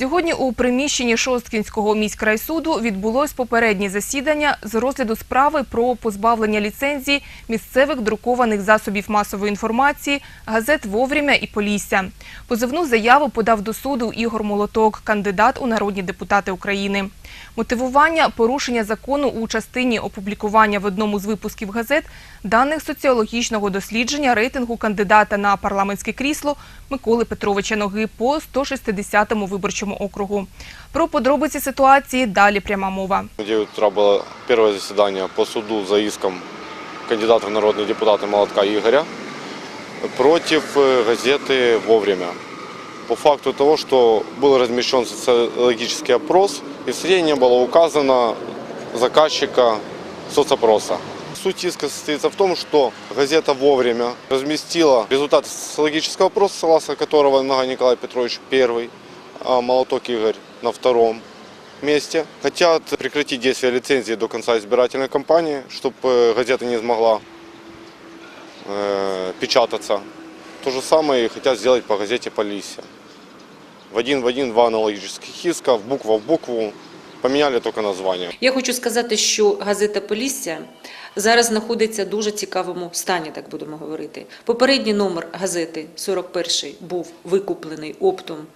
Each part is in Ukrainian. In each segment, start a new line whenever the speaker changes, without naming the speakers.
Сьогодні у приміщенні Шосткінського міськрайсуду відбулось попереднє засідання з розгляду справи про позбавлення ліцензії місцевих друкованих засобів масової інформації, газет «Вовремя» і «Полісся». Позивну заяву подав до суду Ігор Молоток, кандидат у народні депутати України. Мотивування – порушення закону у частині опублікування в одному з випусків газет даних соціологічного дослідження рейтингу кандидата на парламентське крісло Миколи Петровича Ноги по 160-му виборчому округу. Про подробиці ситуації далі пряма мова.
В 9 утра было первое заседание по суду за иском кандидата в народные депутаты Молотка Игоря против э, газеты «Вовремя». По факту того, что был размещен социологический опрос, и в суде не было указано заказчика соцопроса. Суть иска состоится в том, что газета «Вовремя» разместила результаты социологического опроса, согласно которого Нога Николай Петрович первый, а Молоток Игорь на втором месте. Хотят прекратить действие лицензии до конца избирательной кампании, чтобы газета не смогла э, печататься. То же самое хотят сделать по газете «Полиция». В один в один два аналогических иска, в буква в букву, поменяли только название.
Я хочу сказати, що газета Полісся зараз знаходиться в дуже цікавому стані, так будемо говорити. Попередній номер газети 41-й, був викуплений оптом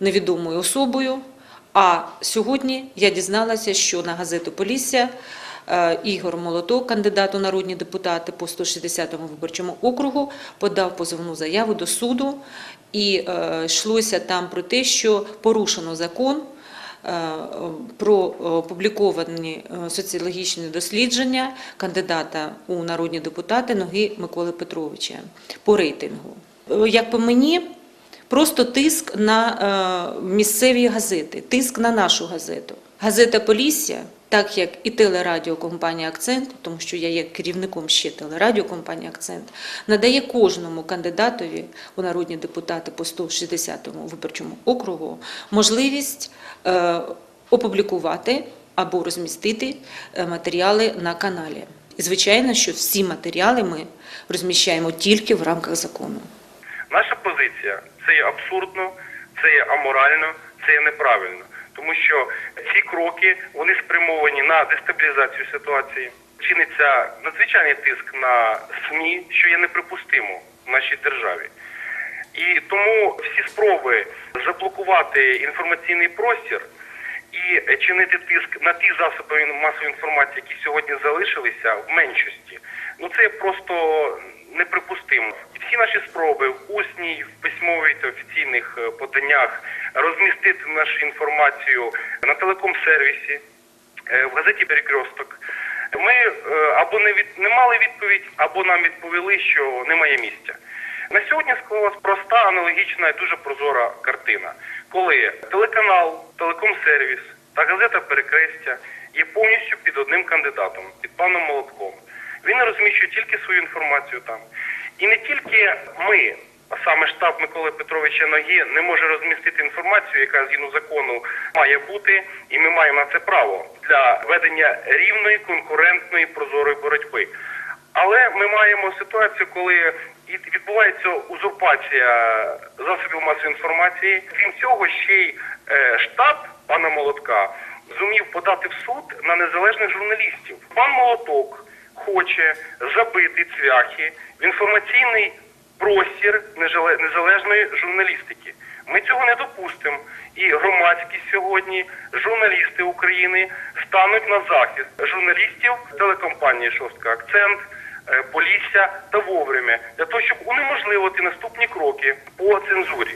невідомою особою. А сьогодні я дізналася, що на газету Полісся е, Ігор Молоток, кандидат у народні депутати по 160-му виборчому округу, подав позовну заяву до суду, і е, йшлося там про те, що порушено закон е, про опубліковані соціологічні дослідження кандидата у народні депутати ноги Миколи Петровича по рейтингу. Як по мені, просто тиск на е, місцеві газети, тиск на нашу газету. Газета Полісся, так як і телерадіокомпанія Акцент, тому що я є керівником ще телерадіокомпанії Акцент, надає кожному кандидатові у народні депутати по 160-му виборчому округу можливість е, опублікувати або розмістити е, матеріали на каналі. І звичайно, що всі матеріали ми розміщаємо тільки в рамках закону.
Наша позиція це є абсурдно, це є аморально, це є неправильно, тому що ці кроки вони спрямовані на дестабілізацію ситуації. Чиниться надзвичайний тиск на СМІ, що є неприпустимо в нашій державі. І тому всі спроби заблокувати інформаційний простір і чинити тиск на ті засоби масової інформації, які сьогодні залишилися в меншості, ну це просто неприпустимо. І всі наші спроби в усній, в письмовій та офіційних е, поданнях розмістити нашу інформацію на телеком-сервісі, е, в газеті Перекресток. Ми е, або не від не мали відповідь, або нам відповіли, що немає місця. На сьогодні склалась проста, аналогічна і дуже прозора картина, коли телеканал, телеком-сервіс та газета Перекрестя є повністю під одним кандидатом, під паном Молотком. Він розміщує тільки свою інформацію там. І не тільки ми, а саме штаб Миколи Петровича Ноги, не може розмістити інформацію, яка згідно закону має бути, і ми маємо на це право для ведення рівної, конкурентної, прозорої боротьби. Але ми маємо ситуацію, коли відбувається узурпація засобів масової інформації. Крім цього, ще й е, штаб пана Молотка зумів подати в суд на незалежних журналістів. Пан Молоток хоче забити цвяхи в інформаційний простір незалежної журналістики. Ми цього не допустимо. І громадськість сьогодні, журналісти України стануть на захист журналістів телекомпанії Шостка Акцент. е, Полісся та вовремя для того, щоб унеможливити наступні кроки по цензурі.